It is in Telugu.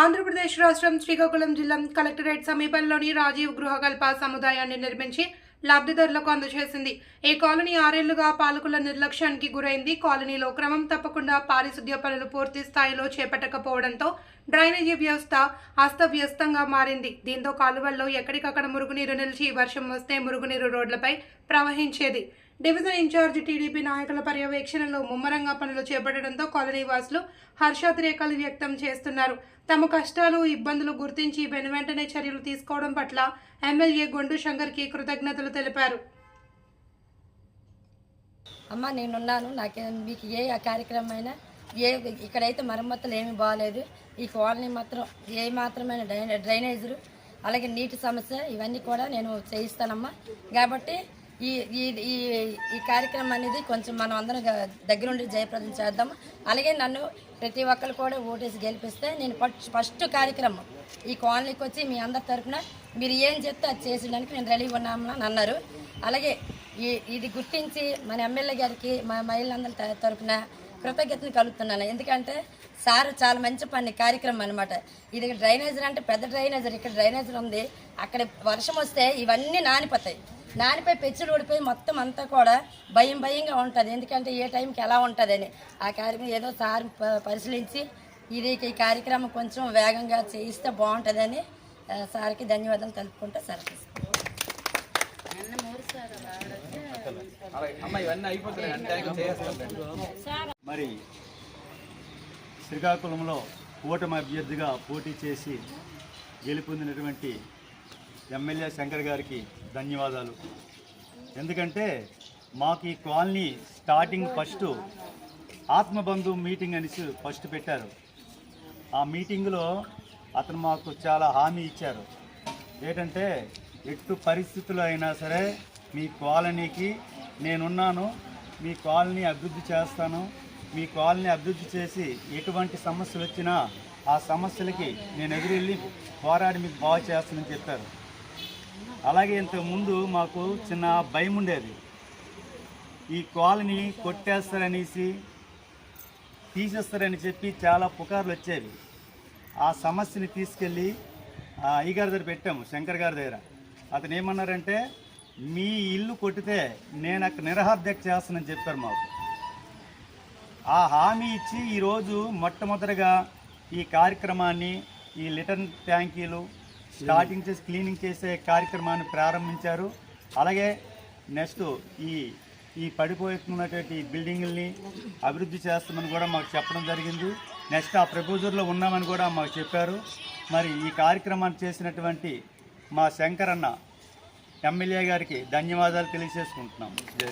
ఆంధ్రప్రదేశ్ రాష్ట్రం శ్రీకాకుళం జిల్లా కలెక్టరేట్ సమీపంలోని రాజీవ్ గృహకల్ప సముదాయాన్ని నిర్మించి లబ్ధిదారులకు అందజేసింది. ఈ కాలనీ ఆరేళ్ళుగా పాలకుల నిర్లక్ష్యానికి గురైంది. కాలనీలో క్రమం తప్పకుండా పారిశుద్ధ్య పనులు పూర్తి స్థాయిలో చేపట్టకపోవడంతో డ్రైనేజీ వ్యవస్థ అస్తవ్యస్తంగా మారింది. దీంతో కాలువల్లో ఎక్కడికక్కడ మురుగునీరు నిలిచి వర్షం వస్తే మురుగునీరు రోడ్లపై ప్రవహించేది. డివిజన్ ఇన్ఛార్జ్ టీడీపీ నాయకుల పర్యవేక్షణలో ముమ్మరంగా పనులు చేపట్టడంతో కాలనీ వాసులు హర్షాతిరేకాలు వ్యక్తం చేస్తున్నారు. తమ కష్టాలు ఇబ్బందులు గుర్తించి వెనువెంటనే చర్యలు తీసుకోవడం పట్ల ఎమ్మెల్యే గొండు శంకర్కి కృతజ్ఞతలు తెలిపారు. అమ్మ నేనున్నాను. నాకే మీకు ఏ కార్యక్రమం ఏ ఇక్కడైతే మరమ్మతులు ఏమీ బాగాలేదు ఈ కాలనీ మాత్రం ఏ మాత్రమైన డ్రైనేజీలు అలాగే నీటి సమస్య ఇవన్నీ కూడా నేను చేయిస్తానమ్మా. కాబట్టి ఈ ఈ ఈ ఈ కార్యక్రమం అనేది కొంచెం మనం అందరం దగ్గరుండి జయప్రదం చేద్దాం. అలాగే నన్ను ప్రతి ఒక్కరు కూడా ఓటేసి గెలిపిస్తే నేను ఫస్ట్ ఫస్ట్ కార్యక్రమం ఈ కాలనీకి వచ్చి మీ అందరి తరఫున మీరు ఏం చెప్తే అది చేసేయడానికి నేను రెడీగా ఉన్నామని అన్నారు. అలాగే ఈ ఇది గుర్తించి మన ఎమ్మెల్యే గారికి మా మహిళలందరి త- కృతజ్ఞతను కృతజ్ఞతలు కలుగుతున్నాను ఎందుకంటే సార్ చాలా మంచి పని కార్యక్రమం అనమాట ఇది డ్రైనేజర్ అంటే పెద్ద డ్రైనేజర్ ఇక్కడ డ్రైనేజర్ ఉంది. అక్కడ వర్షం వస్తే ఇవన్నీ నానిపోతాయి. నానిపై పెచ్చులు ఊడిపోయి మొత్తం అంతా కూడా భయం భయంగా ఉంటుంది. ఎందుకంటే ఏ టైంకి ఎలా ఉంటుందని ఆ కార్యక్రమం ఏదో సార్ పరిశీలించి ఇది ఈ కార్యక్రమం కొంచెం వేగంగా చేయిస్తే బాగుంటుందని సార్కి ధన్యవాదాలు తెలుపుకుంటే సరే మరి శ్రీకాకుళంలో కూటమి అభ్యర్థిగా పోటీ చేసి గెలుపొందినటువంటి ఎమ్మెల్యే శంకర్ గారికి ధన్యవాదాలు. ఎందుకంటే మాకు ఈ colony starting first Atmabandhu meeting అనేసి ఫస్ట్ పెట్టారు. ఆ మీటింగ్లో అతను మాకు చాలా హామీ ఇచ్చారు. ఏంటంటే ఎటు పరిస్థితులు అయినా సరే మీ కాలనీకి నేనున్నాను మీ కాలనీ అభివృద్ధి చేస్తాను మీ కాలనీ అభివృద్ధి చేసి ఎటువంటి సమస్యలు వచ్చినా ఆ సమస్యలకి నేను ఎదురెళ్ళి పోరాడి మీకు బాగు చేస్తానని చెప్పారు. అలాగే ఇంతకుముందు మాకు చిన్న భయం ఉండేది. ఈ కాలనీ కొట్టేస్తారనేసి తీసేస్తారని చెప్పి చాలా పుకార్లు వచ్చేవి. ఆ సమస్యని తీసుకెళ్ళి ఆ అయ్యగారి దగ్గర పెట్టాము శంకర్ గారి దగ్గర. అతను ఏమన్నారంటే మీ ఇల్లు కొట్టితే నేను అక్కడ నిరహార్దక చేస్తానని చెప్పారు మాకు. ఆ హామీ ఇచ్చి ఈరోజు మొట్టమొదటిగా ఈ కార్యక్రమాన్ని ఈ లిటర్న్ ట్యాంకీలు స్టార్టింగ్ చేసి క్లీనింగ్ చేసే కార్యక్రమాన్ని ప్రారంభించారు. అలాగే నెక్స్ట్ ఈ ఈ పడిపోతున్నటువంటి బిల్డింగుల్ని అభివృద్ధి చేస్తామని కూడా మాకు చెప్పడం జరిగింది. నెక్స్ట్ ఆ ప్రపోజర్లో ఉన్నామని కూడా మాకు చెప్పారు. మరి ఈ కార్యక్రమాన్ని చేసినటువంటి మా శంకరన్న ఎమ్మెల్యే గారికి ధన్యవాదాలు తెలియజేసుకుంటున్నాం. జయ